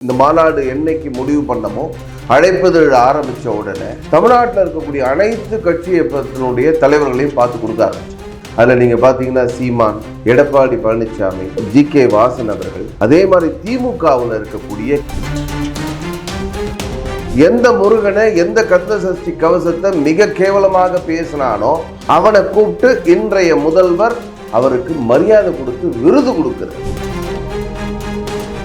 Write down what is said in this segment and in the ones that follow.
இந்த மாநாடு என்னைக்கு முடிவு பண்ணமோ அழைப்பதழ் ஆரம்பிச்ச உடனே தமிழ்நாட்டில் இருக்கக்கூடிய அனைத்து கட்சியினுடைய தலைவர்களையும் பார்த்து கொடுக்க ஆரம்பிச்சு அதில் நீங்கள் பார்த்தீங்கன்னா சீமான் எடப்பாடி பழனிசாமி ஜி கே வாசன் அவர்கள் அதே மாதிரி திமுகவில் இருக்கக்கூடிய எந்த முருகனை எந்த கந்த சஷ்டி கவசத்தை மிக கேவலமாக பேசினானோ அவனை கூப்பிட்டு இன்றைய முதல்வர் அவருக்கு மரியாதை கொடுத்து விருது கொடுக்கிறார்.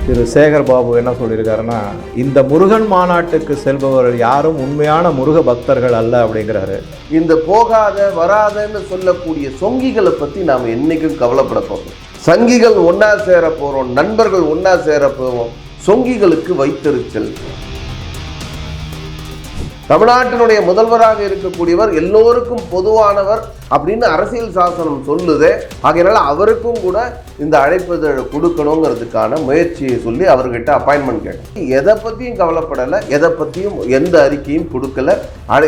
திரு சேகர் பாபு என்ன சொல்லியிருக்காருன்னா இந்த முருகன் மாநாட்டுக்கு செல்பவர்கள் யாரும் உண்மையான முருக பக்தர்கள் அல்ல அப்படிங்கிறாரு. இந்த போகாத வராதன்னு சொல்லக்கூடிய சொங்கிகளை பற்றி நாம் என்றைக்கும் கவலைப்பட சங்கிகள் ஒன்றா சேர போகிறோம் நண்பர்கள் ஒன்றா சேர போவோம் சொங்கிகளுக்கு வைத்தறிச்சல். தமிழ்நாட்டினுடைய முதல்வராக இருக்கக்கூடியவர் எல்லோருக்கும் பொதுவானவர் அப்படின்னு அரசியல் சாசனம் சொல்லுதே. ஆகையினால அவருக்கும் கூட இந்த அழைப்பதழை கொடுக்கணுங்கிறதுக்கான முயற்சியை சொல்லி அவர்கிட்ட அப்பாயின்மெண்ட் கேட்டேன். எதை பற்றியும் கவலைப்படலை எதை பற்றியும் எந்த அறிக்கையும் கொடுக்கல.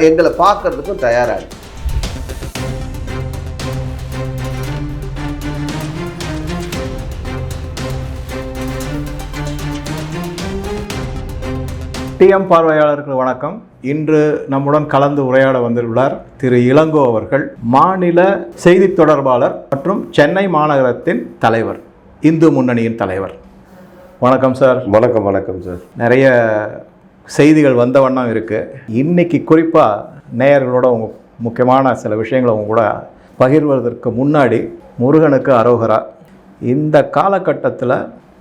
எங்களை பார்க்கறதுக்கும் தயாராக டிஎம் பார்வையாளருக்கு வணக்கம். இன்று நம்முடன் கலந்து உரையாட வந்துள்ளார் திரு இளங்கோ அவர்கள் மாநில செய்தி தொடர்பாளர் மற்றும் சென்னை மாநகரத்தின் தலைவர் இந்து முன்னணியின் தலைவர். வணக்கம் சார். வணக்கம் வணக்கம் சார். நிறைய செய்திகள் வந்த வண்ணம் இருக்குது இன்னைக்கு குறிப்பாக நேயர்களோட உங்க முக்கியமான சில விஷயங்களை உங்க கூட பகிர்வதற்கு முன்னாடி முருகனுக்கு அரோகரா. இந்த காலகட்டத்தில்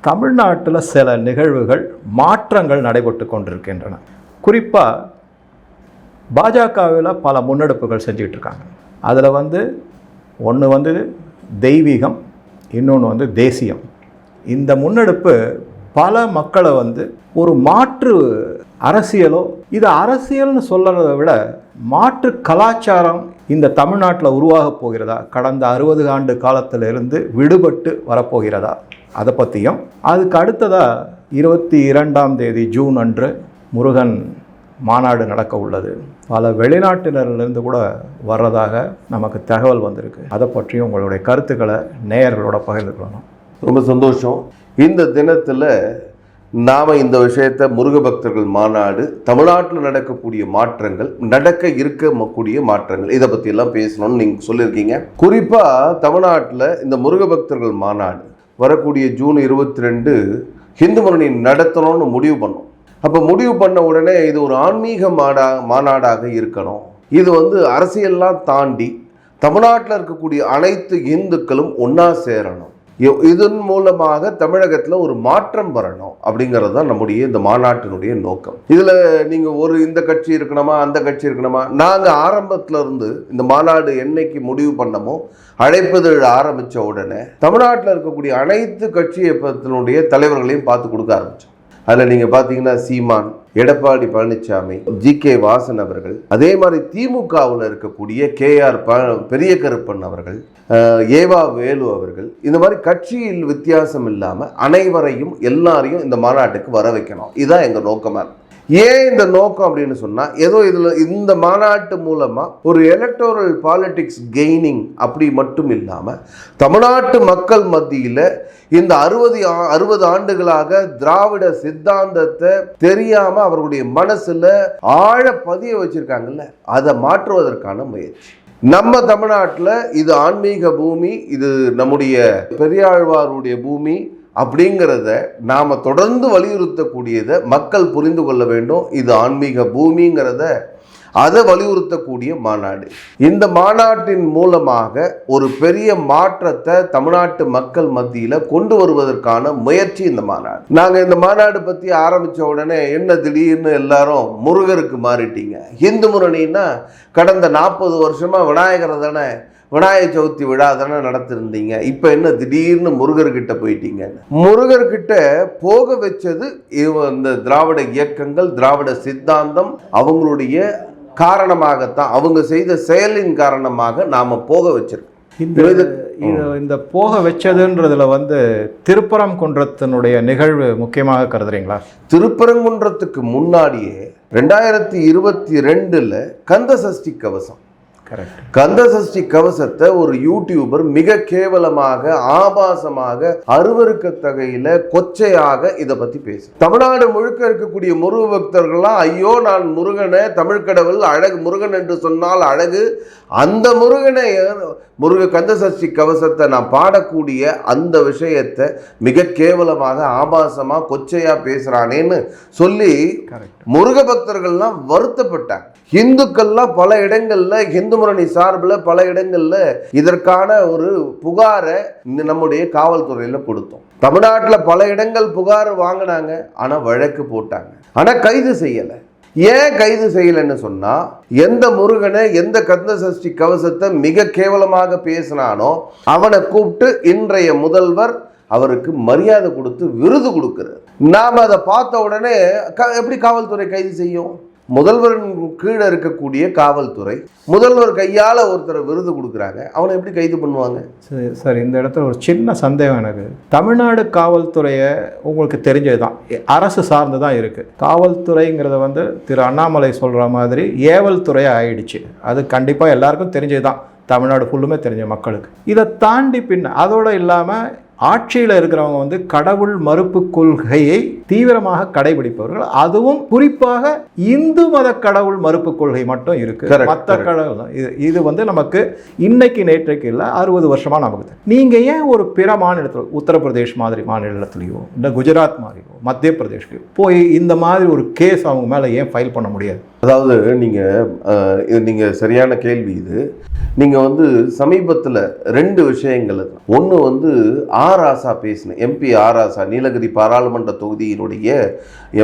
தமிழ்நாட்டில் சில நிகழ்வுகள் மாற்றங்கள் நடைபெற்று கொண்டிருக்கின்றன. குறிப்பாக பாஜகவில் பல முன்னெடுப்புகள் செஞ்சுக்கிட்டு இருக்காங்க. அதில் வந்து ஒன்று வந்து தெய்வீகம் இன்னொன்று வந்து தேசியம். இந்த முன்னெடுப்பு பல மக்களை வந்து ஒரு மாற்று அரசியலோ இது அரசியல்னு சொல்கிறத விட மாற்று கலாச்சாரம் இந்த தமிழ்நாட்டில் உருவாக போகிறதா? கடந்த அறுபது ஆண்டு காலத்திலிருந்து விடுபட்டு வரப்போகிறதா? அதை பற்றியும் அதுக்கு அடுத்ததாக இருபத்தி இரண்டாம் தேதி ஜூன் அன்று முருகன் மாநாடு நடக்க உள்ளது. பல வெளிநாட்டினரிலிருந்து கூட வர்றதாக நமக்கு தகவல் வந்திருக்கு. அதை பற்றியும் உங்களுடைய கருத்துக்களை நேயர்களோட பகிர்ந்துக்கணும். ரொம்ப சந்தோஷம். இந்த தினத்தில் நாம் இந்த விஷயத்த முருக பக்தர்கள் மாநாடு தமிழ்நாட்டில் நடக்கக்கூடிய மாற்றங்கள் நடக்க இருக்கக்கூடிய மாற்றங்கள் இதை பற்றியெல்லாம் பேசணும்னு நீங்கள் சொல்லியிருக்கீங்க. குறிப்பாக தமிழ்நாட்டில் இந்த முருக பக்தர்கள் மாநாடு வரக்கூடிய ஜூன் இருபத்தி ரெண்டு ஹிந்து முன்னணி நடத்தணும்னு முடிவு பண்ணோம். அப்போ முடிவு பண்ண உடனே இது ஒரு ஆன்மீக மாடா மாநாடாக இருக்கணும். இது வந்து அரசியல்லாம் தாண்டி தமிழ்நாட்டில் இருக்கக்கூடிய அனைத்து இந்துக்களும் ஒன்றா சேரணும். இதன் மூலமாக தமிழகத்தில் ஒரு மாற்றம் வரணும் அப்படிங்கிறது தான் நம்முடைய இந்த மாநாட்டினுடைய நோக்கம். இதில் நீங்கள் ஒரு இந்த கட்சி இருக்கணுமா அந்த கட்சி இருக்கணுமா? நாங்கள் ஆரம்பத்தில் இருந்து இந்த மாநாடு என்னைக்கு முடிவு பண்ணமோ அழைப்பதழ் ஆரம்பித்த உடனே தமிழ்நாட்டில் இருக்கக்கூடிய அனைத்து கட்சியினுடைய தலைவர்களையும் பார்த்து கொடுக்க ஆரம்பித்தோம் அதில் நீங்கள் பார்த்தீங்கன்னா சீமான் எடப்பாடி பழனிசாமி ஜி கே வாசன் அவர்கள் அதே மாதிரி திமுகவில் இருக்கக்கூடிய கே ஆர் ப பெரிய கருப்பன் அவர்கள் ஏவா வேலு அவர்கள் இந்த மாதிரி கட்சியில் வித்தியாசம் இல்லாமல் அனைவரையும் எல்லாரையும் இந்த மாநாட்டுக்கு வர வைக்கணும். இதுதான் எங்கள் நோக்கமாக ஏன் இந்த நோக்கம் அப்படின்னு சொன்னால் ஏதோ இதில் இந்த மாநாட்டு மூலமாக ஒரு எலக்டோரல் பாலிட்டிக்ஸ் கெய்னிங் அப்படி மட்டும் இல்லாமல் தமிழ்நாட்டு மக்கள் மத்தியில் இந்த அறுபது அறுபது ஆண்டுகளாக திராவிட சித்தாந்தத்தை தெரியாமல் அவர்களுடைய மனசில் ஆழ பதிய வச்சிருக்காங்கல்ல அதை மாற்றுவதற்கான முயற்சி. நம்ம தமிழ்நாட்டில் இது ஆன்மீக பூமி இது நம்முடைய பெரியாழ்வாருடைய பூமி அப்படிங்கிறத நாம் தொடர்ந்து வலியுறுத்தக்கூடியதை மக்கள் புரிந்து கொள்ள வேண்டும். இது ஆன்மீக பூமிங்கிறத அதை வலியுறுத்தக்கூடிய மாநாடு. இந்த மாநாட்டின் மூலமாக ஒரு பெரிய மாற்றத்தை தமிழ்நாட்டு மக்கள் மத்தியில் கொண்டு வருவதற்கான முயற்சி இந்த மாநாடு. நாங்கள் இந்த மாநாடு பற்றி ஆரம்பித்த உடனே என்ன திடீர்னு எல்லாரும் முருகருக்கு மாறிட்டீங்க. இந்து முரணின்னா கடந்த நாற்பது வருஷமாக விநாயகரை தானே விநாயகர் சதுர்த்தி விழா தானே நடத்திருந்தீங்க. இப்போ என்ன திடீர்னு முருகர்கிட்ட போயிட்டீங்க? முருகர்கிட்ட போக வச்சது இவ- இந்த திராவிட இயக்கங்கள் திராவிட சித்தாந்தம் அவங்களுடைய காரணமாகத்தான் அவங்க செய்த செயலின் காரணமாக நாம போக வச்சிருக்கோம். இந்த இந்த போக வச்சதுன்றதுல வந்து திருப்பரம் குன்றத்தினுடைய நிகழ்வு முக்கியமாக கருதுறீங்களா? திருப்பரங்குன்றத்துக்கு முன்னாடியே ரெண்டாயிரத்தி இருபத்தி ரெண்டுல கந்த சஷ்டி கவசம். கந்த சஷ்டி கவசத்தை ஒரு யூடியூபர் மிக கேவலமாக ஆபாசமாக அருவருக்கத்தகையில கொச்சையாக இதை பத்தி பேசு தமிழ்நாடு முழுக்க இருக்கக்கூடிய முருக பக்தர்கள்லாம் ஐயோ நான் முருகனை தமிழ் கடவுள் அழகு முருகன் என்று சொன்னால் அழகு. அந்த முருகனை முருக கந்த சஷ்டி கவசத்தை நான் பாடக்கூடிய அந்த விஷயத்தை மிக கேவலமாக ஆபாசமா கொச்சையா பேசுறானேன்னு சொல்லி கரெக்ட் முருக பக்தர்கள்லாம் வருத்தப்பட்டாங்க. இந்துக்கள்லாம் பல இடங்கள்ல இந்து முரணி சார்பில் பல இடங்கள்ல இதற்கான ஒரு புகாரை நம்முடைய காவல்துறையில கொடுத்தோம். தமிழ்நாட்டில் பல இடங்கள் புகார் வாங்கினாங்க ஆனா வழக்கு போட்டாங்க. ஆனா கைது செய்யலை. ஏன் கைது செய்யலைன்னு சொன்னால் எந்த முருகனை எந்த கந்த சஷ்டி கவசத்தை மிக கேவலமாக பேசினானோ அவனை கூப்பிட்டு இன்றைய முதல்வர் அவருக்கு மரியாதை கொடுத்து விருது கொடுக்கிறார். நாம் அதை பார்த்த உடனே க எப்படி காவல்துறை கைது செய்யும்? முதல்வரின் கீழே இருக்கக்கூடிய காவல்துறை முதல்வர் கையால் ஒருத்தரை விருது கொடுக்குறாங்க. அவனை எப்படி கைது பண்ணுவாங்க? சரி சார் இந்த இடத்துல ஒரு சின்ன சந்தேகம் எனக்கு. தமிழ்நாடு காவல்துறையை உங்களுக்கு தெரிஞ்சது தான் அரசு சார்ந்து தான் இருக்குது காவல்துறைங்கிறத வந்து திரு அண்ணாமலை சொல்கிற மாதிரி ஏவல் துறை ஆயிடுச்சு. அது கண்டிப்பாக எல்லாருக்கும் தெரிஞ்சது தான் தமிழ்நாடு ஃபுல்லுமே தெரிஞ்ச மக்களுக்கு. இதை தாண்டி பின் அதோடு இல்லாமல் ஆட்சியில் இருக்கிறவங்க வந்து கடவுள் மறுப்பு கொள்கையை தீவிரமாக கடைபிடிப்பவர்கள் அதுவும் குறிப்பாக இந்து மத கடவுள் மறுப்பு கொள்கை மட்டும் இருக்கு மற்ற. கடவுள் தான். இது இது வந்து நமக்கு இன்னைக்கு நேற்றைக்கு இல்லை அறுபது வருஷமா நமக்கு தெரியும். நீங்க ஏன் ஒரு பிற மாநிலத்தில் உத்தரப்பிரதேஷ் மாதிரி மாநிலத்திலேயோ இல்லை குஜராத் மாதிரியோ மத்திய பிரதேஷ்க்கு போய் இந்த மாதிரி ஒரு கேஸ் அவங்க மேலே ஏன் ஃபைல் பண்ண முடியாது? அதாவது நீங்கள் நீங்கள் சரியான கேள்வி இது. நீங்கள் வந்து சமீபத்தில் ரெண்டு விஷயங்கள் ஒன்று வந்து ஆர் ஆசா பேசின எம்பி ஆர் ஆசா நீலகிரி பாராளுமன்ற தொகுதியினுடைய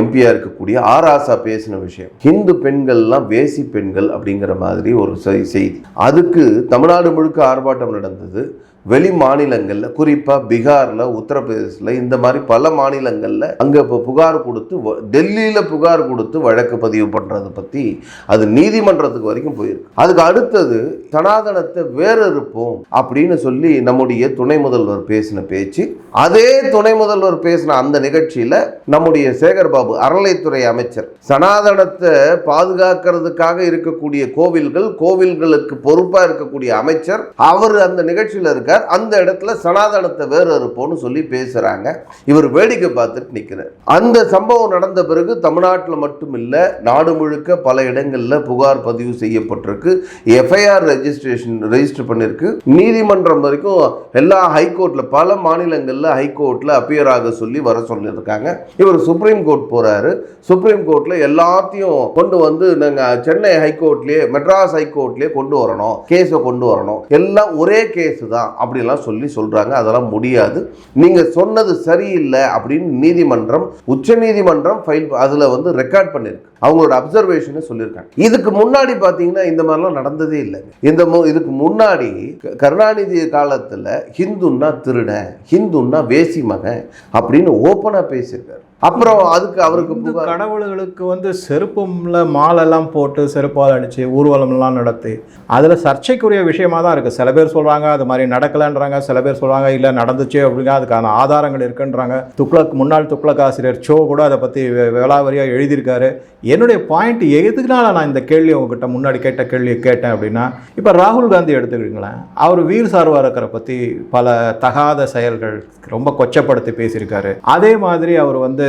எம்பியாக இருக்கக்கூடிய ஆர் ஆசா பேசின விஷயம். ஹிந்து பெண்கள்லாம் வேசி பெண்கள் அப்படிங்கிற மாதிரி ஒரு செய்தி. அதுக்கு தமிழ்நாடு முழுக்க ஆர்ப்பாட்டம் நடந்தது. வெளி மாநிலங்களில் குறிப்பாக பீகாரில் உத்தரப்பிரதேசில் இந்த மாதிரி பல மாநிலங்களில் அங்கே இப்போ புகார் கொடுத்து வ- டெல்லியில் புகார் கொடுத்து வழக்கு பதிவு பண்ணுறதை பற்றி அது நீதிமன்றத்துக்கு வரைக்கும் போயிருக்கு. அதுக்கு அடுத்தது சனாதனத்தை வேறறுப்போம் அப்படின்னு சொல்லி நம்முடைய துணை முதல்வர் பேசின பேச்சு அதே துணை முதல்வர் பேசின அந்த நிகழ்ச்சியில் நம்முடைய சேகர் பாபு அறநிலைத்துறை அமைச்சர் சனாதனத்தை பாதுகாக்கிறதுக்காக இருக்கக்கூடிய கோவில்கள் கோவில்களுக்கு பொறுப்பாக இருக்கக்கூடிய அமைச்சர் அவர் அந்த நிகழ்ச்சியில் இருக்கார் அந்த இடத்துல சனாதனத்தை வேறு இருப்போம்னு சொல்லி பேசுறாங்க. இவர் வேடிக்கை பார்த்துட்டு நிற்கிறார் அந்த சம்பவம் நடந்த பிறகு தமிழ்நாட்டில் மட்டும் இல்லை நாடு முழுக்க பல இடங்களில் புகார் பதிவு செய்யப்பட்டிருக்கு. எஃப்ஐஆர் ரெஜிஸ்ட்ரேஷன் ரெஜிஸ்டர் பண்ணியிருக்கு நீதிமன்றம் வரைக்கும் எல்லா ஹைகோர்ட்டில் பல மாநிலங்களில் ஹைகோர்ட்டில் அப்பியர் ஆக சொல்லி வர சொல்லியிருக்காங்க. இவர் சுப்ரீம் கோர்ட் போறாரு. சுப்ரீம் கோர்ட்டில் எல்லாத்தையும் கொண்டு வந்து நாங்கள் சென்னை ஹைகோர்ட்லேயே மெட்ராஸ் ஹைகோர்ட்லேயே கொண்டு வரணும். கேஸை கொண்டு வரணும். எல்லாம் ஒரே கேஸ் தான். அப்படிலாம் சொல்லி சொல்கிறாங்க அதெல்லாம் முடியாது. நீங்கள் சொன்னது சரியில்லை அப்படின்னு நீதிமன்றம் உச்ச நீதிமன்றம் ஃபைல் அதில் வந்து ரெக்கார்ட் பண்ணியிருக்கு அவங்களோட அப்சர்வேஷனை சொல்லியிருக்காங்க. இதுக்கு முன்னாடி பார்த்தீங்கன்னா இந்த மாதிரிலாம் நடந்ததே இல்லை. இந்த இதுக்கு முன்னாடி க- கருணாநிதி காலத்தில் ஹிந்துன்னா திருடன் ஹிந்துன்னா வேசி மகன் அப்படின்னு ஓப்பனாக பேசியிருக்காரு. அப்புறம் அதுக்கு அவருக்கு கடவுள்களுக்கு வந்து செருப்புல மாலெல்லாம் போட்டு செருப்பால் அடித்து ஊர்வலம்லாம் நடத்தி அதில் சர்ச்சைக்குரிய விஷயமா தான் இருக்குது சில பேர் சொல்கிறாங்க அது மாதிரி நடக்கலைன்றாங்க. சில பேர் சொல்கிறாங்க இல்லை நடந்துச்சு அப்படிங்க அதுக்கான ஆதாரங்கள் இருக்குன்றாங்க. துக்ளக் முன்னாள் துக்ளக் ஆசிரியர் சோ கூட அதை பற்றி விளாவரியாக எழுதியிருக்காரு. என்னுடைய பாயிண்ட் எதுக்குனால நான் இந்த கேள்வி உங்ககிட்ட முன்னாடி கேட்ட கேள்வியை கேட்டேன் அப்படின்னா இப்போ ராகுல் காந்தி எடுத்துக்கிங்களேன் அவர் வீர் சார்வாரக்கரை பற்றி பல தகாத செயல்கள் ரொம்ப கொச்சப்படுத்தி பேசியிருக்காரு. அதே மாதிரி அவர் வந்து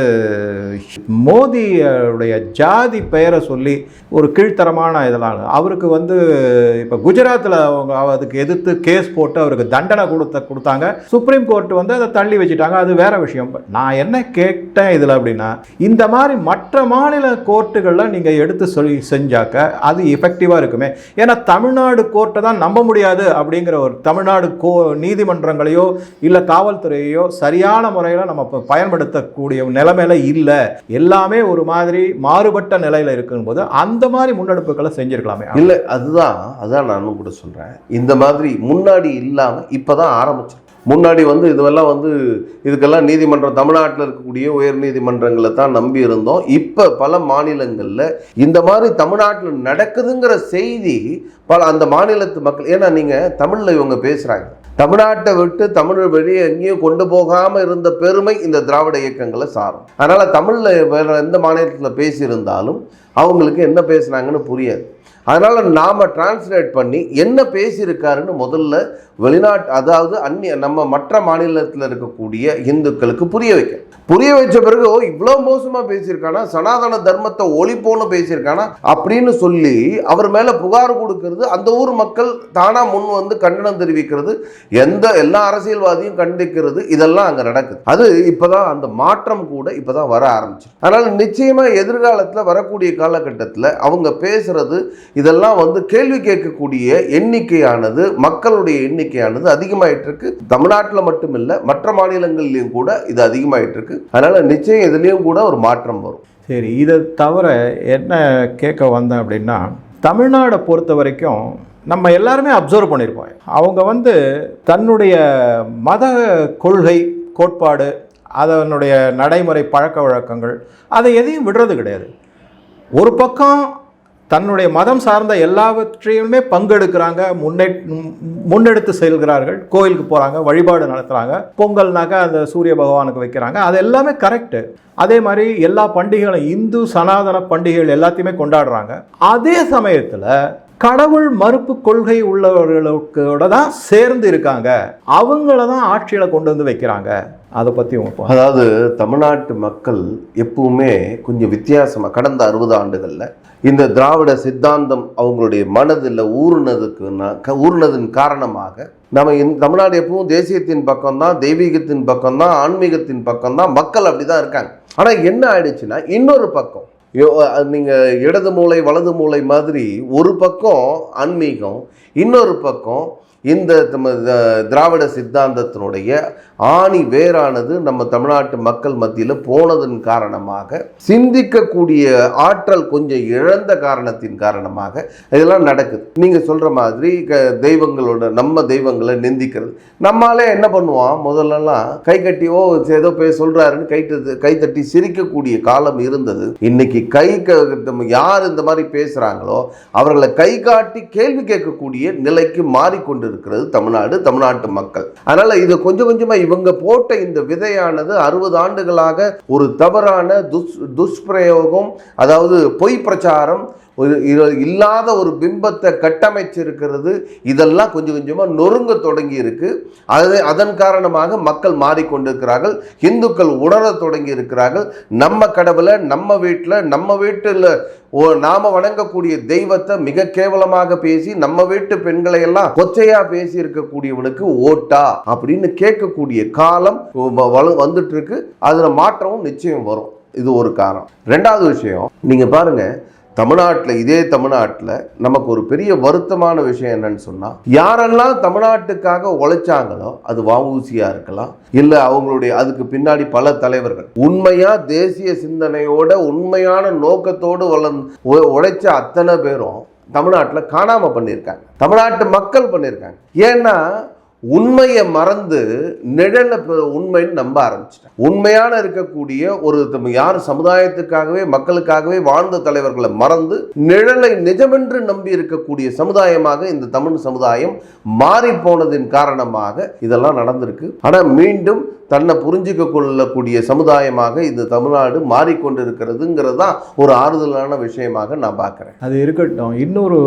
மோதியுடைய ஜாதி பெயரை சொல்லி ஒரு கீழ்த்தரமான இதெல்லாம். அவருக்கு வந்து இப்போ குஜராத்தில் அவங்க அதுக்கு எதிர்த்து கேஸ் போட்டு அவருக்கு தண்டனை கொடுத்த கொடுத்தாங்க. சுப்ரீம் கோர்ட் வந்து அதை தள்ளி வச்சுட்டாங்க. அது வேற விஷயம். நான் என்ன கேட்டேன் இதில் அப்படின்னா இந்த மாதிரி மற்ற மாநில கோர்ட்டுகளில் நீங்கள் எடுத்து சொல்லி செஞ்சாக்க அது எஃபெக்டிவாக இருக்குமே. ஏன்னா தமிழ்நாடு கோர்ட்டை தான் நம்ப முடியாது அப்படிங்கிற ஒரு தமிழ்நாடு கோ நீதிமன்றங்களையோ இல்லை காவல்துறையோ சரியான முறையில் நம்ம பயன்படுத்தக்கூடிய பயன்படுத்தக்கூடிய நிலைமையில் இல்லை. எல்லாமே ஒரு மாதிரி மாறுபட்ட நிலையில் இருக்கும்போது அந்த மாதிரி முன்னெடுப்புகளை செஞ்சிருக்கலாமே. இல்லை அதுதான் அதான் நானும் கூட சொல்கிறேன் இந்த மாதிரி முன்னாடி இல்லாமல் இப்போ தான் ஆரம்பிச்சு முன்னாடி வந்து இதுவெல்லாம் வந்து இதுக்கெல்லாம் நீதிமன்றம் தமிழ்நாட்டில் இருக்கக்கூடிய உயர் நீதிமன்றங்களை தான் நம்பி இருந்தோம். இப்போ பல மாநிலங்களில் இந்த மாதிரி தமிழ்நாட்டில் நடக்குதுங்கிற செய்தி பல அந்த மாநிலத்து மக்கள் ஏன்னா நீங்கள் தமிழில் இவங்க பேசுகிறாங்க தமிழ்நாட்டை விட்டு தமிழ் வெளியே எங்கேயும் கொண்டு போகாமல் இருந்த பெருமை இந்த திராவிட இயக்கங்களை சாரும். அதனால் தமிழில் வேறு எந்த மாநிலத்தில் பேசியிருந்தாலும் அவங்களுக்கு என்ன பேசுனாங்கன்னு புரியாது. அதனால் நாம் டிரான்ஸ்லேட் பண்ணி என்ன பேசியிருக்காருன்னு முதல்ல வெளிநாட்டு அதாவது அந்நிய நம்ம மற்ற மாநிலத்தில் இருக்கக்கூடிய இந்துக்களுக்கு புரிய வைக்க புரிய வச்ச பிறகு ஓ இவ்வளோ மோசமாக பேசியிருக்கானா? சனாதன தர்மத்தை ஒழிப்போன்னு பேசியிருக்கானா? அப்படின்னு சொல்லி அவர் மேலே புகார் கொடுக்கறது அந்த ஊர் மக்கள் தானாக முன் வந்து கண்டனம் தெரிவிக்கிறது எந்த எல்லா அரசியல்வாதியும் கண்டிக்கிறது இதெல்லாம் அங்கே நடக்குது. அது இப்பதான் அந்த மாற்றம் கூட இப்போதான் வர ஆரம்பிச்சு அதனால் நிச்சயமாக எதிர்காலத்தில் வரக்கூடிய காலகட்டத்தில் அவங்க பேசுறது இதெல்லாம் வந்து கேள்வி கேட்கக்கூடிய எண்ணிக்கையானது மக்களுடைய எண்ணிக்கையானது அதிகமாயிட்டு இருக்கு தமிழ்நாட்டில் மட்டும் இல்லை மற்ற மாநிலங்கள்லையும் கூட இது அதிகமாயிட்டு இருக்கு அதனால நிச்சயம் இதுலேயும் கூட ஒரு மாற்றம் வரும். சரி இதை தவிர என்ன கேட்க வந்தேன் அப்படின்னா தமிழ்நாடை பொறுத்த வரைக்கும் நம்ம எல்லாருமே அப்சர்வ் பண்ணியிருப்போம். அவங்க வந்து தன்னுடைய மத கொள்கை கோட்பாடு அதனுடைய நடைமுறை பழக்க வழக்கங்கள் அதை எதையும் விடுறது கிடையாது. ஒரு பக்கம் தன்னுடைய மதம் சார்ந்த எல்லாவற்றையுமே பங்கெடுக்கிறாங்க முன்னே முன்னெடுத்து செல்கிறார்கள் கோயிலுக்கு போகிறாங்க வழிபாடு நடத்துகிறாங்க பொங்கல்னாக்கா அந்த சூரிய பகவானுக்கு வைக்கிறாங்க. அது எல்லாமே கரெக்டு அதே மாதிரி எல்லா பண்டிகைகளும் இந்து சனாதன பண்டிகைகள் எல்லாத்தையுமே கொண்டாடுறாங்க. அதே சமயத்தில் கடவுள் மறுப்பு கொள்கை உள்ளவர்களோட தான் சேர்ந்து இருக்காங்க. அவங்கள தான் ஆட்சியில் கொண்டு வந்து வைக்கிறாங்க. அதை பற்றி அதாவது தமிழ்நாட்டு மக்கள் எப்பவுமே கொஞ்சம் வித்தியாசமாக கடந்த அறுபது ஆண்டுகளில் இந்த திராவிட சித்தாந்தம் அவங்களுடைய மனதில் ஊறுனதுக்கு ஊறுனதன் காரணமாக நம்ம இந் தமிழ்நாடு எப்பவும் தேசியத்தின் பக்கம் தான் தெய்வீகத்தின் பக்கம் தான் ஆன்மீகத்தின் பக்கம் தான் மக்கள் அப்படிதான் இருக்காங்க. ஆனால் என்ன ஆயிடுச்சுன்னா இன்னொரு பக்கம் யோ- அது இடது மூளை வலது மூளை மாதிரி ஒரு பக்கம் ஆன்மீகம் இன்னொரு பக்கம் இந்த த- திராவிட சித்தாந்தத்தினுடைய ஆணி வேரானது நம்ம தமிழ்நாட்டு மக்கள் மத்தியில் போனதன் காரணமாக சிந்திக்கக்கூடிய ஆற்றல் கொஞ்சம் இழந்த காரணத்தின் காரணமாக இதெல்லாம் நடக்குது. நீங்கள் சொல்கிற மாதிரி க- தெய்வங்களோட நம்ம தெய்வங்களை நிந்திக்கிறது. நம்மளே என்ன பண்ணுவோம் முதல்லலாம் கை கட்டி ஓ ஏதோ போய் சொல்கிறாருன்னு கை கைத்தட்டி சிரிக்கக்கூடிய காலம் இருந்தது. இன்னைக்கு கை க- யார் இந்த மாதிரி பேசுகிறாங்களோ அவர்களை கை காட்டி கேள்வி கேட்கக்கூடிய நிலைக்கு மாறிக்கொண்டு இருக்கிறது தமிழ்நாடு தமிழ்நாட்டு மக்கள். அதனால இது கொஞ்சம் கொஞ்சமா இவங்க போட்ட இந்த விதையானது அறுபது ஆண்டுகளாக ஒரு தவறான துஷ் துஷ்பிரயோகம் அதாவது பொய் பிரச்சாரம் ஒரு இல்லாத ஒரு பிம்பத்தை கட்டமைச்சிருக்கிறது. இதெல்லாம் கொஞ்சம் கொஞ்சமாக நொறுங்க தொடங்கி இருக்கு அது அதன் காரணமாக மக்கள் மாறிக்கொண்டிருக்கிறார்கள். இந்துக்கள் உணர தொடங்கி இருக்கிறார்கள் நம்ம கடவுளை நம்ம வீட்டில் நம்ம வீட்டில் ஓ நாம வணங்கக்கூடிய தெய்வத்தை மிக கேவலமாக பேசி நம்ம வீட்டு பெண்களை எல்லாம் கொச்சையா பேசி இருக்கக்கூடியவனுக்கு ஓட்டா அப்படின்னு கேட்கக்கூடிய காலம் வ- வள- வந்துட்டு இருக்கு அதுல மாற்றமும் நிச்சயம் வரும். இது ஒரு காரணம். ரெண்டாவது விஷயம் நீங்க பாருங்க தமிழ்நாட்டில் இதே தமிழ்நாட்டில் நமக்கு ஒரு பெரிய வருத்தமான விஷயம் என்னன்னு சொன்னால் யாரெல்லாம் தமிழ்நாட்டுக்காக உழைச்சாங்களோ அது வஉசியாக இருக்கலாம் இல்லை அவங்களுடைய அதுக்கு பின்னாடி பல தலைவர்கள் உண்மையாக தேசிய சிந்தனையோட உண்மையான நோக்கத்தோடு வளர்ந் உ- உழைச்ச அத்தனை பேரும் தமிழ்நாட்டில் காணாமல் பண்ணியிருக்காங்க. தமிழ்நாட்டு மக்கள் பண்ணியிருக்காங்க. ஏன்னா உண்மையை மறந்து நிழல உண்மைன்னு நம்ப ஆரம்பிச்சிட்டேன். உண்மையான இருக்கக்கூடிய ஒரு யார் சமுதாயத்துக்காகவே மக்களுக்காகவே வாழ்ந்த தலைவர்களை மறந்து நிழலை நிஜமென்று நம்பி இருக்கக்கூடிய சமுதாயமாக இந்த தமிழ் சமுதாயம் மாறி போனதின் காரணமாக இதெல்லாம் நடந்திருக்கு. ஆனால் மீண்டும் தன்னை புரிஞ்சுக்க கொள்ளக்கூடிய சமுதாயமாக இந்த தமிழ்நாடு மாறிக்கொண்டிருக்கிறதுங்கிறது தான் ஒரு ஆறுதலான விஷயமாக நான் பார்க்குறேன். அது இருக்கட்டும். இன்னொரு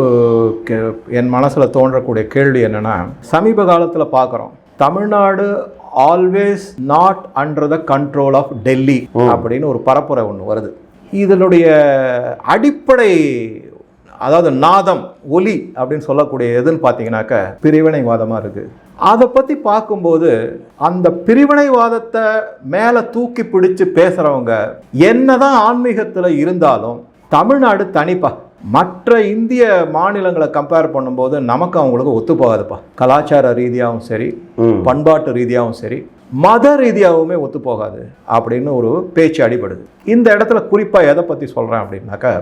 என் மனசில் தோன்றக்கூடிய கேள்வி என்னன்னா சமீப காலத்தில் பார்க்குறோம் Tamil Nadu always not under the control of Delhi அப்படின்னு ஒரு பரப்புரை ஒன்று வருது. இதனுடைய அடிப்படை அதாவது நாதம் ஒலி அப்படின்னு சொல்லக்கூடிய எதுன்னு பார்த்தீங்கன்னாக்க பிரிவினைவாதமாக இருக்குது அதை பற்றி பார்க்கும்போது அந்த பிரிவினைவாதத்தை மேலே தூக்கி பிடிச்சு பேசுகிறவங்க என்னதான் ஆன்மீகத்தில் இருந்தாலும் தமிழ்நாடு தனிப்பா. மற்ற இந்திய மாநிலங்களை கம்பேர் பண்ணும்போது நமக்கு அவங்களுக்கு ஒத்து போகாதுப்பா கலாச்சார ரீதியாகவும் சரி பண்பாட்டு ரீதியாகவும் சரி மத ரீதியாகவுமே ஒத்து போகாது அப்படின்னு ஒரு பேச்சு அடிபடுது. இந்த இடத்துல குறிப்பாக எதை பற்றி சொல்கிறேன் அப்படின்னாக்கா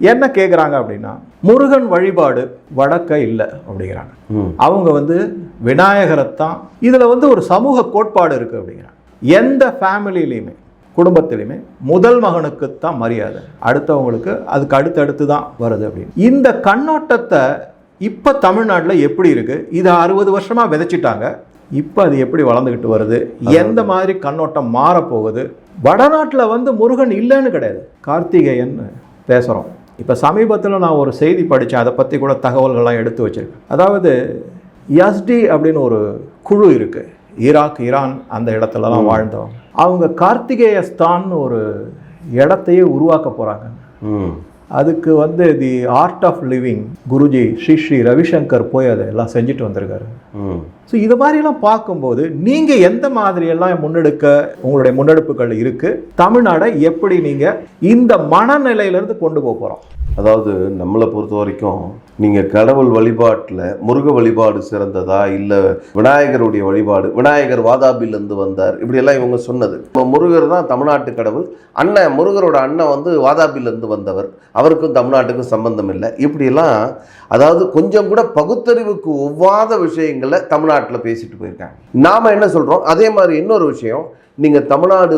என்ன கேட்குறாங்க அப்படின்னா முருகன் வழிபாடு வழக்க இல்லை அப்படிங்கிறாங்க. அவங்க வந்து விநாயகரைத்தான் இதில் வந்து ஒரு சமூக கோட்பாடு இருக்குது அப்படிங்கிறாங்க. எந்த ஃபேமிலிலையுமே குடும்பத்திலையுமே முதல் மகனுக்கு தான் மரியாதை. அடுத்தவங்களுக்கு அதுக்கு அடுத்தடுத்து தான் வருது அப்படின்னு. இந்த கண்ணோட்டத்தை இப்போ தமிழ்நாட்டில் எப்படி இருக்குது இதை அறுபது வருஷமாக விதைச்சிட்டாங்க. இப்போ அது எப்படி வளர்ந்துக்கிட்டு வருது? எந்த மாதிரி கண்ணோட்டம் மாறப்போகுது? வடநாட்டில் வந்து முருகன் இல்லைன்னு கிடையாது. கார்த்திகேயன் பேசுகிறோம் இப்போ சமீபத்தில் நான் ஒரு செய்தி படித்தேன் அதை பற்றி கூட தகவல்கள்லாம் எடுத்து வச்சிருக்கேன். அதாவது எஸ்டி அப்படின்னு ஒரு குழு இருக்குது ஈராக் ஈரான் அந்த இடத்துலலாம் வாழ்ந்தவங்க. அவங்க கார்த்திகேயஸ்தான்னு ஒரு இடத்தையே உருவாக்க போகிறாங்க அதுக்கு வந்து the art of living Guruji Sri Sri Ravi Shankar போய் அதை எல்லாம் செஞ்சுட்டு வந்திருக்காரு. ஸோ இது மாதிரியெல்லாம் பார்க்கும்போது நீங்கள் எந்த மாதிரியெல்லாம் முன்னெடுக்க உங்களுடைய முன்னெடுப்புகள் இருக்குது தமிழ்நாடை எப்படி நீங்கள் இந்த மனநிலையிலேருந்து கொண்டு போக போகிறோம் அதாவது நம்மளை பொறுத்த வரைக்கும் நீங்கள் கடவுள் வழிபாட்டில் முருக வழிபாடு சிறந்ததா? இல்லை விநாயகருடைய வழிபாடு விநாயகர் வாதாபிலேருந்து வந்தார் இப்படியெல்லாம் இவங்க சொன்னது. இப்போ முருகர் தான் தமிழ்நாட்டு கடவுள். அண்ணன் முருகரோட அண்ணன் வந்து வாதாபிலேருந்து வந்தவர். அவருக்கும் தமிழ்நாட்டுக்கும் சம்பந்தம் இல்லை. இப்படியெல்லாம் அதாவது கொஞ்சம் கூட பகுத்தறிவுக்கு ஒவ்வாத விஷயங்களை தமிழ்நாட்டில் பேசிட்டு போயிருக்காங்க. நாம் என்ன சொல்கிறோம் அதே மாதிரி இன்னொரு விஷயம். நீங்கள் தமிழ்நாடு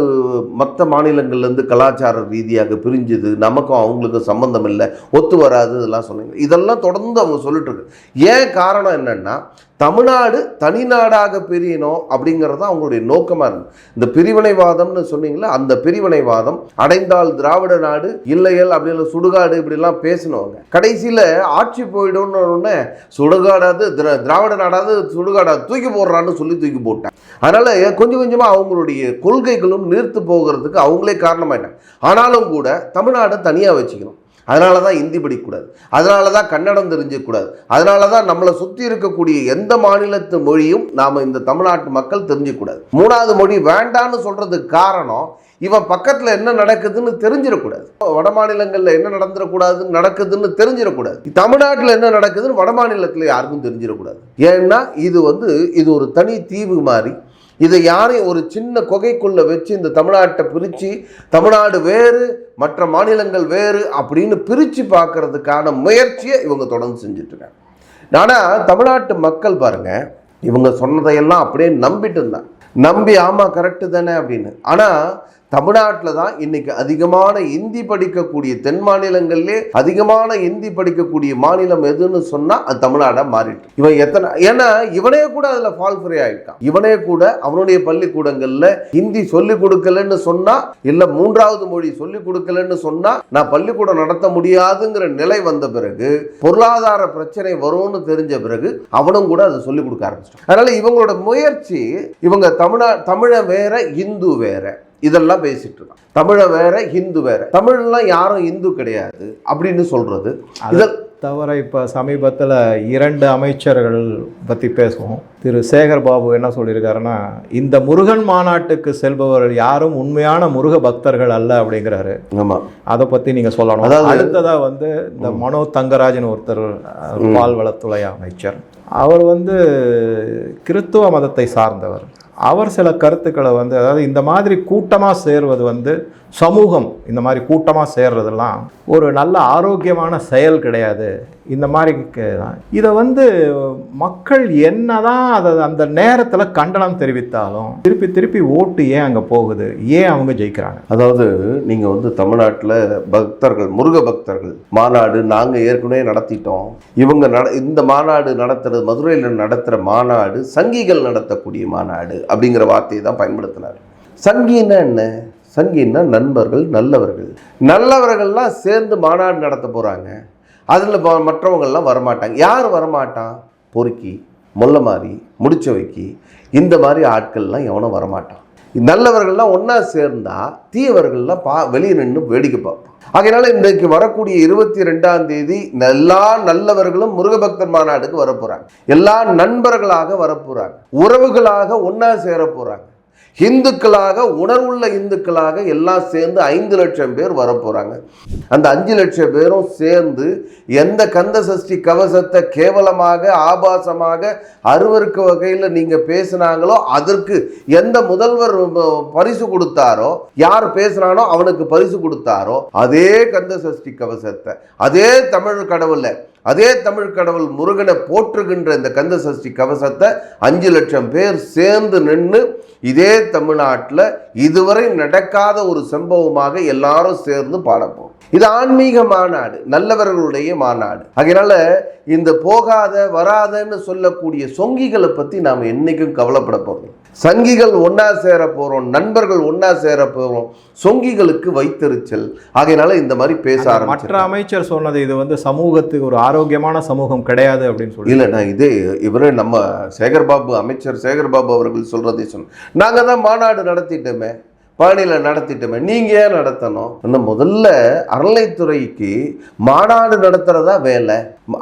மற்ற மாநிலங்கள்லேருந்து கலாச்சார ரீதியாக பிரிஞ்சுது நமக்கும் அவங்களுக்கும் சம்மந்தம் இல்லை ஒத்து வராது இதெல்லாம் சொன்னீங்க. இதெல்லாம் தொடர்ந்து அவங்க சொல்லிட்டு இருக்கு ஏன் காரணம் என்னென்னா தமிழ்நாடு தனிநாடாக பிரியணும் அப்படிங்கிறது தான் அவங்களுடைய நோக்கமாக இருந்தது. இந்த பிரிவினைவாதம்னு சொன்னீங்களா அந்த பிரிவினைவாதம் அடைந்தால் திராவிட நாடு இல்லையல் அப்படின்னு சுடுகாடு இப்படிலாம் பேசினவங்க. கடைசியில் ஆட்சி போயிடும்னு உடனே சுடுகாடாது திராவிட நாடாவது சுடுகாடாது தூக்கி போடுறான்னு சொல்லி தூக்கி போட்டேன் அதனால் கொஞ்சம் கொஞ்சமாக அவங்களுடைய கொள்கைகளும் நீர்த்து போகிறதுக்கு அவங்களே காரணமாயிட்டாங்க. ஆனாலும் கூட தமிழ்நாடை தனியாக வச்சுக்கணும். அதனால தான் ஹிந்தி படிக்கக்கூடாது. அதனால தான் கன்னடம் தெரிஞ்சிக்கூடாது அதனால தான் நம்மளை சுற்றி இருக்கக்கூடிய எந்த மாநிலத்து மொழியும் நாம் இந்த தமிழ்நாட்டு மக்கள் தெரிஞ்சிக்கூடாது. மூணாவது மொழி வேண்டான்னு சொல்கிறதுக்கு காரணம் இவன் பக்கத்தில் என்ன நடக்குதுன்னு தெரிஞ்சிடக்கூடாது. வட மாநிலங்களில் என்ன நடந்துடக்கூடாதுன்னு நடக்குதுன்னு தெரிஞ்சிடக்கூடாது. தமிழ்நாட்டில் என்ன நடக்குதுன்னு வட மாநிலத்தில் யாருக்கும் தெரிஞ்சிடக்கூடாது. ஏன்னா இது வந்து இது ஒரு தனி தீவு மாதிரி இதை யாரையும் ஒரு சின்ன குகைக்குள்ள வச்சு இந்த தமிழ்நாட்டை பிரித்து தமிழ்நாடு வேறு மற்ற மாநிலங்கள் வேறு அப்படின்னு பிரித்து பார்க்கறதுக்கான முயற்சியை இவங்க தொடர்ந்து செஞ்சிட்ருக்காங்க ஆனால் தமிழ்நாட்டு மக்கள் பாருங்க இவங்க சொன்னதையெல்லாம் அப்படியே நம்பிட்டு இருந்தாங்க. நம்பி ஆமாம் கரெக்டு தானே அப்படின்னு. ஆனால் தமிழ்நாட்டில் தான் இன்னைக்கு அதிகமான இந்தி படிக்கக்கூடிய தென் மாநிலங்கள்லே அதிகமான இந்தி படிக்கக்கூடிய மாநிலம் எதுன்னு சொன்னால் அது தமிழ்நாடாக மாறிட்டு இவன் எத்தனை ஏன்னா இவனே கூட அதில் ஃபால் ஃப்ரீ ஆகிட்டான் இவனே கூட அவனுடைய பள்ளிக்கூடங்களில் ஹிந்தி சொல்லி கொடுக்கலன்னு சொன்னால் இல்லை மூன்றாவது மொழி சொல்லி கொடுக்கலன்னு சொன்னால் நான் பள்ளிக்கூடம் நடத்த முடியாதுங்கிற நிலை வந்த பிறகு பொருளாதார பிரச்சனை வரும்னு தெரிஞ்ச பிறகு அவனும் கூட அதை சொல்லி கொடுக்க ஆரம்பிச்சிட்டான். அதனால் இவங்களோட முயற்சி இவங்க தமிழ தமிழை வேற இந்து வேற. இதெல்லாம் பேசிட்டு இருக்கான். தமிழை வேற ஹிந்து வேற. தமிழ்லாம் யாரும் இந்து கிடையாது அப்படின்னு சொல்றது. அதை தவிர இப்போ சமீபத்தில் இரண்டு அமைச்சர்கள் பற்றி பேசுவோம். திரு சேகர் பாபு என்ன சொல்லியிருக்காருன்னா இந்த முருகன் மாநாட்டுக்கு செல்பவர்கள் யாரும் உண்மையான முருக பக்தர்கள் அல்ல அப்படிங்கிறாரு. ஆமா. அதை பற்றி நீங்கள் சொல்லணும். அதாவது- அடுத்ததாக வந்து இந்த மனோ தங்கராஜன் ஒருத்தர் பால்வளத்துறை அமைச்சர். அவர் வந்து கிறித்துவ மதத்தை சார்ந்தவர். அவர் சில கருத்துக்களை வந்து அதாவது இந்த மாதிரி கூட்டமாக சேர்வது வந்து சமூகம் இந்த மாதிரி கூட்டமாக சேர்றதெல்லாம் ஒரு நல்ல ஆரோக்கியமான செயல் கிடையாது. இந்த மாதிரி க- இதை வந்து மக்கள் என்ன தான் அதை அந்த நேரத்தில் கண்டனம் தெரிவித்தாலும் திருப்பி திருப்பி ஓட்டு ஏன் அங்கே போகுது? ஏன் அவங்க ஜெயிக்கிறாங்க? அதாவது நீங்கள் வந்து தமிழ்நாட்டில் பக்தர்கள் முருக பக்தர்கள் மாநாடு நாங்கள் ஏற்கனவே நடத்திட்டோம். இவங்க நட இந்த மாநாடு நடத்துறது மதுரையில் நடத்துகிற மாநாடு சங்கிகள் நடத்தக்கூடிய மாநாடு அப்படிங்கிற வார்த்தையை தான் பயன்படுத்தினார். சங்கின்னா என்ன? சங்கின்னா நண்பர்கள் நல்லவர்கள். நல்லவர்கள்லாம் சேர்ந்து மாநாடு நடத்த போகிறாங்க அதில் மற்றவங்கள்லாம் வரமாட்டாங்க. யார் வரமாட்டான் பொறுக்கி முல்லை மாதிரி முடிச்ச வைக்கி. இந்த மாதிரி ஆட்கள்லாம் எவனும் வரமாட்டான். நல்லவர்கள்லாம் ஒன்றா சேர்ந்தால் தீயவர்கள்லாம் பா வெளியே நின்று வேடிக்கை பார்ப்பான். ஆகையினால இன்றைக்கு வரக்கூடிய இருபத்தி ரெண்டாம் தேதி எல்லா நல்லவர்களும் முருகபக்தர் மாநாடுக்கு வரப்போகிறாங்க எல்லா நண்பர்களாக வரப்போகிறாங்க உறவுகளாக ஒன்றா சேர போகிறாங்க இந்துக்களாக உணர்வுள்ள இந்துக்களாக எல்லாம் சேர்ந்து ஐந்து லட்சம் பேர் வரப்போகிறாங்க அந்த அஞ்சு லட்சம் பேரும் சேர்ந்து எந்த கந்த சஷ்டி கவசத்தை கேவலமாக ஆபாசமாக அருவருக்கு வகையில் நீங்கள் பேசினாங்களோ அதற்கு எந்த முதல்வர் பரிசு கொடுத்தாரோ யார் பேசுனானோ அவனுக்கு பரிசு கொடுத்தாரோ அதே கந்த சஷ்டி கவசத்தை அதே தமிழ் கடவுளை அதே தமிழ் கடவுள் முருகனை போற்றுகின்ற இந்த கந்த சஷ்டி கவசத்தை அஞ்சு லட்சம் பேர் சேர்ந்து நின்று இதே தமிழ்நாட்டில் இதுவரை நடக்காத ஒரு சம்பவமாக எல்லாரும் சேர்ந்து பாடப்போம் இது ஆன்மீக மாநாடு நல்லவர்களுடைய மாநாடு. அதனால இந்த போகாத வராதன்னு சொல்லக்கூடிய சொங்கிகளை பற்றி நாம் என்றைக்கும் கவலைப்பட போகிறோம் சங்கிகள் ஒண்ணா சேர போறோம் நண்பர்கள் ஒண்ணா சேர போறோம் சொங்கிகளுக்கு வைத்தறிச்சல் ஆகையினால இந்த மாதிரி பேச மற்ற ஆரம்பிச்சு அமைச்சர் சொன்னது இது வந்து சமூகத்துக்கு ஒரு ஆரோக்கியமான சமூகம் கிடையாது அப்படின்னு சொல்லி இல்ல நான் இதே இவரு நம்ம சேகர்பாபு அமைச்சர் சேகர்பாபு அவர்கள் சொல்றதை சொன்ன நாங்க தான் மாநாடு நடத்திட்டோமே பழனியில் நடத்திட்டோமே நீங்க ஏன் நடத்தணும்? அந்த முதல்ல அறநிலைத்துறைக்கு மாநாடு நடத்துறதா வேலை?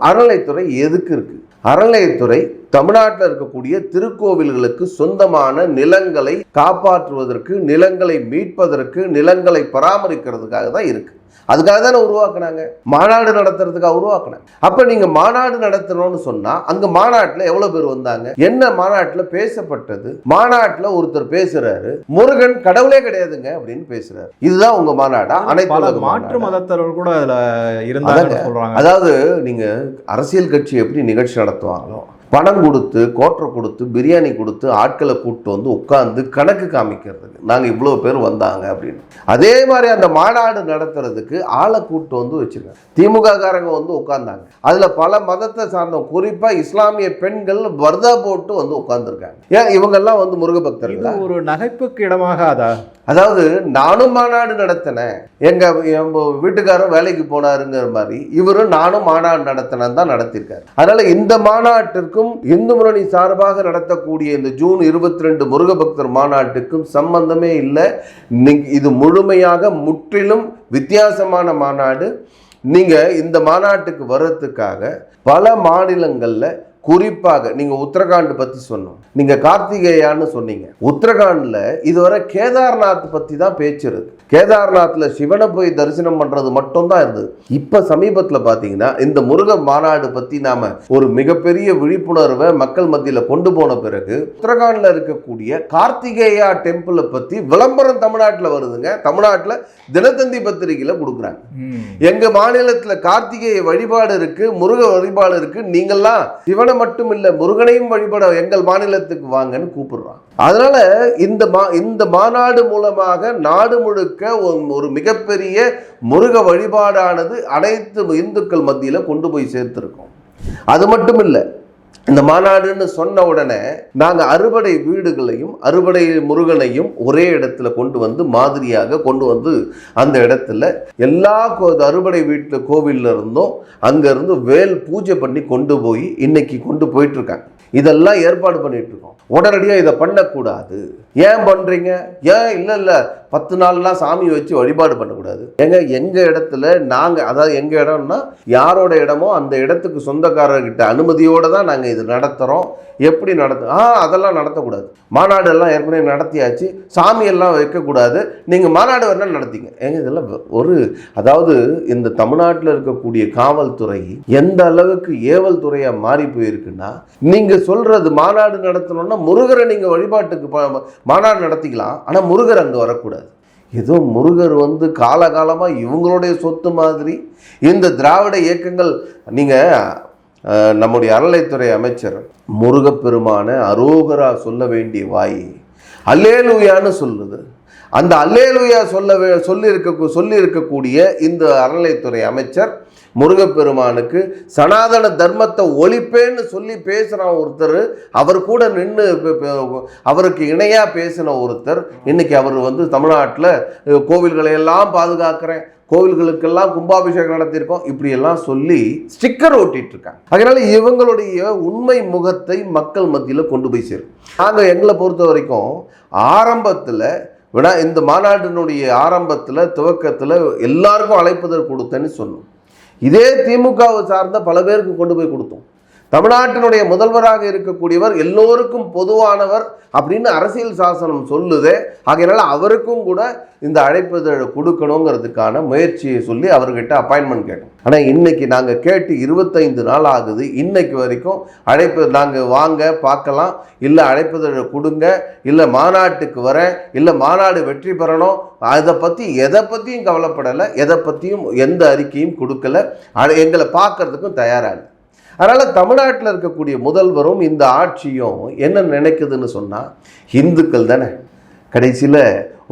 அறநிலைத்துறை எதுக்கு இருக்கு? அறநிலையத்துறை தமிழ்நாட்டில் இருக்கக்கூடிய திருக்கோவில்களுக்கு சொந்தமான நிலங்களை காப்பாற்றுவதற்கு நிலங்களை மீட்பதற்கு நிலங்களை பராமரிக்கிறதுக்காக தான் இருக்கு. அதுக்காக தானே உருவாக்குனாங்க. மாநாடு நடத்துறதுக்காக உருவாக்குனாங்க. அப்ப நீங்க மாநாடு நடத்தணும்னு சொன்னா அங்க மாநாட்டுல எவ்வளவு பேர் வந்தாங்க? என்ன மாநாட்டுல பேசப்பட்டது? மாநாட்டுல ஒருத்தர் பேசுறாரு முருகன் கடவுளே கிடையாதுங்க அப்படின்னு பேசுறாரு. இதுதான் உங்க மாநாடா? அனைத்து மாற்று மாநாடா? மதத்தவர்கள் கூட அதுல இருந்தாங்கன்னு அதாங்க. சொல்றாங்க. அதாவது நீங்க அரசியல் கட்சி எப்படி நிகழ்ச்சி நடத்துவாங்களோ பணம் கொடுத்து கோட்டரை கொடுத்து பிரியாணி கொடுத்து ஆட்களை கூப்பிட்டு வந்து உட்காந்து கணக்கு காமிக்கிறதுக்கு. நாங்கள் இவ்வளோ பேர் வந்தாங்க அப்படின்னு. அதே மாதிரி அந்த மாநாடு நடத்துறதுக்கு ஆளை கூப்பிட்டு வந்து வச்சுருக்காங்க. திமுக காரங்க வந்து உட்காந்தாங்க அதில் பல மதத்தை சார்ந்த குறிப்பாக இஸ்லாமிய பெண்கள் வர்தா போட்டு வந்து உட்காந்துருக்காங்க ஏன்? இவங்கெல்லாம் வந்து முருக பக்தர்கள் ஒரு நகைப்புக்கு இடமாகாதா? அதாவது நானும் மாநாடு நடத்தினேன். எங்க என் வீட்டுக்காரரும் வேலைக்கு போனாருங்கிற மாதிரி இவரும் நானும் மாநாடு நடத்தினேன் தான் நடத்தியிருக்காரு அதனால இந்த மாநாட்டிற்கும் இந்து முரணி சார்பாக நடத்தக்கூடிய இந்த ஜூன் இருபத்தி ரெண்டு முருகபக்தர் மாநாட்டுக்கும் சம்பந்தமே இல்லை. இது முழுமையாக முற்றிலும் வித்தியாசமான மாநாடு. நீங்க இந்த மாநாட்டுக்கு வர்றதுக்காக பல மாநிலங்கள்ல குறிப்பாக நீங்க உத்தரகாண்ட் பத்தி சொன்னோம். நீங்க கார்த்திகேயான்னு சொன்னீங்க. உத்தரகாண்ட்ல இதுவரை கேதார்நாத் பத்தி தான் பேச்சு இருக்கு. கேதார்நாத்ல சிவனை போய் தரிசனம் பண்றது மட்டும் தான் இருந்தது. இப்ப சமீபத்துல பாத்தீங்கன்னா இந்த முருக மாநாடு பத்தி நாம ஒரு மிகப்பெரிய விழிப்புணர்வை மக்கள் மத்தியில கொண்டு போன பிறகு உத்தரகாண்ட்ல இருக்கக்கூடிய கார்த்திகேயா டெம்பிளை பத்தி விளம்பரம் தமிழ்நாட்டுல வருதுங்க. தமிழ்நாட்டுல தினத்தந்தி பத்திரிகையில கொடுக்குறாங்க. எங்க மாநிலத்துல கார்த்திகேய வழிபாடு இருக்கு முருக வழிபாடு இருக்கு. நீங்கெல்லாம் சிவனை மட்டும் இல்லை முருகனையும் வழிபட எங்கள் மாநிலத்துக்கு வாங்கன்னு கூப்பிடுறான். அதனால இந்த மா இந்த மாநாடு மூலமாக நாடு முழுக்க ஒரு- மிகப்பெரிய முருக வழிபாடானது அனைத்து இந்துக்கள் மத்தியில கொண்டு போய் சேர்த்திருக்கோம். அது மட்டும் இல்லை இந்த மாநாடுன்னு சொன்ன உடனே நாங்கள் அறுபடை வீடுகளையும் அறுபடை முருகனையும் ஒரே இடத்துல கொண்டு வந்து மாதிரியாக கொண்டு வந்து அந்த இடத்துல எல்லா கோ அறுபடை வீட்டு கோவில்ல இருந்தும். அங்கேருந்து வேல் பூஜை பண்ணி கொண்டு போய் இன்னைக்கு கொண்டு போயிட்டு இருக்காங்க இதெல்லாம் ஏற்பாடு பண்ணிட்டு இருக்கோம் உடனடியாக இதை பண்ணக்கூடாது. ஏன் பண்ணுறீங்க ஏன் இல்லை இல்லை. பத்து நாள்லாம் சாமி வச்சு வழிபாடு பண்ணக்கூடாது. எங்க எங்க இடத்துல நாங்க அதாவது எங்க இடம்னா யாரோட இடமோ அந்த இடத்துக்கு சொந்தக்காரர்கிட்ட அனுமதியோட தான் நாங்க இது நடத்துறோம். எப்படி நடத்து ஆ அதெல்லாம் நடத்தக்கூடாது. மாநாடு எல்லாம் ஏற்கனவே நடத்தியாச்சு. சாமி எல்லாம் வைக்கக்கூடாது. நீங்க மாநாடு வேணா நடத்திங்க. ஏங்க இதெல்லாம் ஒரு அதாவது இந்த தமிழ்நாட்டில் இருக்கக்கூடிய காவல்துறை எந்த அளவுக்கு ஏவல் துறையா மாறி போயிருக்குன்னா நீங்க சொல்றது மாநாடு நடத்தணும்னா முருகரை நீங்க வழிபாட்டுக்கு மாநாடு நடத்திக்கலாம். ஆனா முருகர் அங்க வரக்கூடாது. ஏதோ முருகர் வந்து காலகாலமாக இவங்களுடைய சொத்து மாதிரி. இந்த திராவிட இயக்கங்கள் நீங்கள் நம்முடைய அறநிலைத்துறை அமைச்சர் முருகப்பெருமான அரோகரா சொல்ல வேண்டிய வாய் அல்லேலுயான்னு சொல்லுது. அந்த அல்லேலுயா சொல்ல சொல்லியிருக்க சொல்லி இருக்க சொல்லி இருக்கக்கூடிய இந்த அறநிலைத்துறை அமைச்சர் முருகப்பெருமானுக்கு சனாதன தர்மத்தை ஒழிப்பேன்னு சொல்லி பேசுகிற ஒருத்தர் அவர் கூட நின்று அவருக்கு இணையாக பேசின ஒருத்தர் இன்னைக்கு அவர் வந்து தமிழ்நாட்டில் கோவில்களை எல்லாம் பாதுகாக்கிறேன் கோவில்களுக்கெல்லாம் கும்பாபிஷேகம் நடத்தியிருக்கோம் இப்படியெல்லாம் சொல்லி ஸ்டிக்கர் ஒட்டிட்டு இருக்காங்க அதனால இவங்களுடைய உண்மை முகத்தை மக்கள் மத்தியில் கொண்டு போய் சேரும். நாங்கள் எங்களை பொறுத்த வரைக்கும் ஆரம்பத்தில் வினா இந்த மாநாட்டினுடைய ஆரம்பத்தில் துவக்கத்தில் எல்லாருக்கும் அழைப்புதல் கொடுத்தேன்னு சொன்னோம். இதே திமுகவை சார்ந்த பல பேருக்கு கொண்டு போய் கொடுத்தோம். தமிழ்நாட்டினுடைய முதல்வராக இருக்கக்கூடியவர் எல்லோருக்கும் பொதுவானவர் அப்படின்னு அரசியல் சாசனம் சொல்லுதே. ஆகையினால அவருக்கும் கூட இந்த அழைப்பு கொடுக்கணுங்கிறதுக்கான முயற்சியை சொல்லி அவர்கிட்ட அப்பாயின்மெண்ட் கேட்டோம். ஆனால் இன்னைக்கு நாங்கள் கேட்டு இருபத்தைந்து நாள் ஆகுது. இன்னைக்கு வரைக்கும் அழைப்பு நாங்கள் வாங்க பார்க்கலாம். இல்லை அழைப்புதழை கொடுங்க. இல்லை மாநாட்டுக்கு வரேன் இல்லை மாநாடு வெற்றி பெறணும். அதை பற்றி எதை பற்றியும் கவலைப்படலை. எதை பற்றியும் எந்த அறிக்கையும் கொடுக்கல. அ- எங்களை பார்க்கறதுக்கும் தயாராக இல்லை. அதனால் தமிழ்நாட்டில் இருக்கக்கூடிய முதல்வரும் இந்த ஆட்சியும் என்ன நினைக்குதுன்னு சொன்னால் இந்துக்கள் தானே. கடைசியில்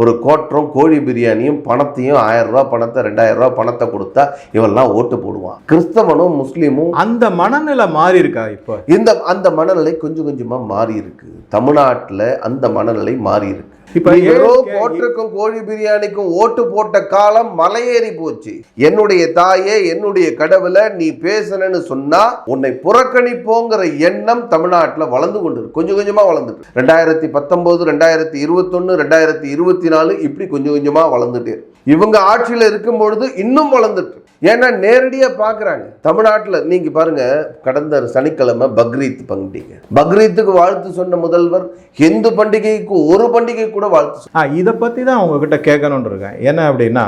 ஒரு கோட்டரும் கோழி பிரியாணியும் பணத்தையும் ஆயிரம் ரூபாய் பணத்தை ரெண்டாயிரம் ரூபாய் பணத்தை கொடுத்தா இவெல்லாம் ஓட்டு போடுவான். கிறிஸ்தவனும் முஸ்லீமும் அந்த மனநிலை மாறி இருக்கா இப்போ? இந்த அந்த மனநிலை கொஞ்சம் கொஞ்சமா மாறி இருக்கு. தமிழ்நாட்டுல அந்த மனநிலை மாறி இருக்கு. இப்ப ஏன் கோட்டுக்கும் கோழி பிரியாணிக்கும் ஓட்டு போட்ட காலம் மலையேறி போச்சு. என்னுடைய தாயே என்னுடைய கடவுளை நீ பேசணும்னு சொன்னா உன்னை புறக்கணிப்போங்கிற எண்ணம் தமிழ்நாட்டுல வளர்ந்து கொண்டு கொஞ்சம் கொஞ்சமா வளர்ந்துட்டு ரெண்டாயிரத்தி பத்தொன்பது ரெண்டாயிரத்தி இருபத்தொன்னு ரெண்டாயிரத்தி இருபத்தி நாலு இப்படி கொஞ்சம் கொஞ்சமா வளர்ந்துட்டே இவங்க ஆட்சியில் இருக்கும் பொழுது இன்னும் வளர்ந்துட்டு ஏன்னா நேரடியாக பார்க்குறாங்க தமிழ்நாட்டில் நீங்கள் பாருங்கள் கடந்த சனிக்கிழமை பக்ரீத் பண்டிகை. பக்ரீத்துக்கு வாழ்த்து சொன்ன முதல்வர் ஹிந்து பண்டிகைக்கு ஒரு பண்டிகை கூட வாழ்த்து ஆ இதை பற்றி தான் உங்ககிட்ட கேட்கணுன்னு இருக்கேன். என்ன அப்படின்னா